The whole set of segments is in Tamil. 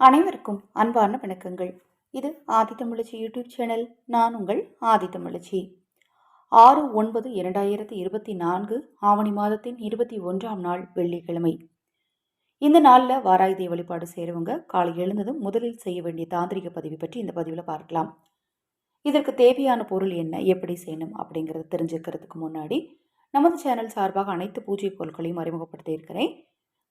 அனைவருக்கும் அன்பான வணக்கங்கள். இது ஆதித்தமிழச்சி யூடியூப் சேனல். நான் உங்கள் ஆதித்தமிழச்சி ஆறு ஒன்பது இரண்டாயிரத்தி இருபத்தி நான்கு ஆவணி மாதத்தின் இருபத்தி ஒன்றாம் நாள் வெள்ளிக்கிழமை. இந்த நாளில் வாராயுதை வழிபாடு செய்கிறவங்க காலை எழுந்ததும் முதலில் செய்ய வேண்டிய தாந்திரிக பதிவு பற்றி இந்த பதிவில் பார்க்கலாம். இதற்கு தேவையான பொருள் என்ன எப்படி செய்யணும் அப்படிங்கிறத தெரிஞ்சுக்கிறதுக்கு முன்னாடி நமது சேனல் சார்பாக அனைத்து பூஜை பொருட்களையும் அறிமுகப்படுத்தி இருக்கிறேன்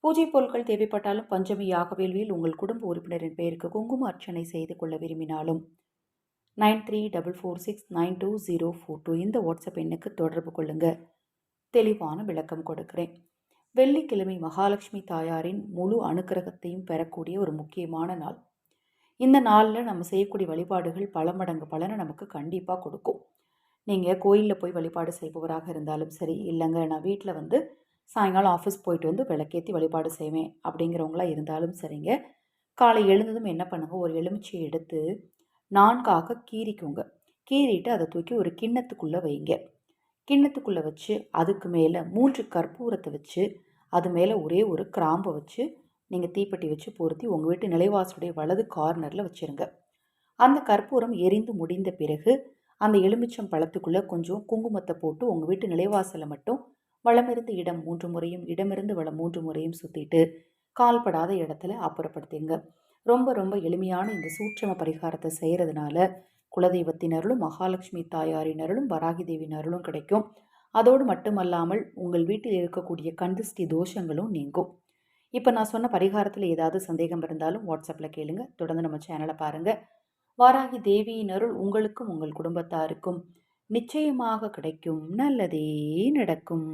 பூஜை பொருட்கள் தேவைப்பட்டாலும் பஞ்சமி யாக வேள்வியில் உங்கள் குடும்ப உறுப்பினரின் பெயருக்கு குங்கும அர்ச்சனை செய்து கொள்ள விரும்பினாலும் nine three double four six nine two zero four two இந்த வாட்ஸ்அப் எண்ணுக்கு தொடர்பு கொள்ளுங்க. தெளிவான விளக்கம் கொடுக்கிறேன். வெள்ளிக்கிழமை மகாலட்சுமி தாயாரின் முழு அனுக்கிரகத்தையும் பெறக்கூடிய ஒரு முக்கியமான நாள். இந்த நாளில் நம்ம செய்யக்கூடிய வழிபாடுகள் பல மடங்கு பலனை நமக்கு கண்டிப்பாக கொடுக்கும். நீங்கள் கோயிலில் போய் வழிபாடு செய்பவராக இருந்தாலும் சரி இல்லைங்க நான் வீட்டில் வந்து சாயங்காலம் ஆஃபீஸ் போயிட்டு வந்து விளக்கேற்றி வழிபாடு செய்வேன். அப்படிங்கிறவங்களா இருந்தாலும் சரிங்க. காலை எழுந்ததும் என்ன பண்ணுங்கள் ஒரு எலுமிச்சையை எடுத்து நான்காக கீறிக்குங்க. கீறிட்டு அதை தூக்கி ஒரு கிண்ணத்துக்குள்ளே வைங்க. கிண்ணத்துக்குள்ளே வச்சு அதுக்கு மேலே மூன்று கற்பூரத்தை வச்சு அது மேலே ஒரே ஒரு கிராம்பை வச்சு நீங்கள் தீப்பெட்டி வச்சு பொருத்தி உங்கள் வீட்டு நிலைவாசுடைய வலது கார்னரில் வச்சுருங்க. அந்த கற்பூரம் எரிந்து முடிந்த பிறகு அந்த எலுமிச்சம் பழத்துக்குள்ளே கொஞ்சம் குங்குமத்தை போட்டு உங்கள் வீட்டு நிலைவாசலை மட்டும் வளமிருந்து இடம் மூன்று முறையும் இடமிருந்து வளம் மூன்று முறையும் சுற்றிட்டு கால்படாத இடத்துல அப்புறப்படுத்திங்க. ரொம்ப ரொம்ப எளிமையான இந்த சூட்சம பரிகாரத்தை செய்கிறதுனால குலதெய்வத்தினருளும் மகாலட்சுமி தாயாரினருளும் வராகி கிடைக்கும். அதோடு மட்டுமல்லாமல் உங்கள் வீட்டில் இருக்கக்கூடிய கந்திஷ்டி தோஷங்களும் நீங்கும். இப்போ நான் சொன்ன பரிகாரத்தில் ஏதாவது சந்தேகம் இருந்தாலும் வாட்ஸ்அப்பில் கேளுங்க. தொடர்ந்து நம்ம சேனலை பாருங்கள் வாராகி தேவியின் அருள் உங்களுக்கும் உங்கள் குடும்பத்தாருக்கும் நிச்சயமாக கிடைக்கும். நல்லதே நடக்கும்.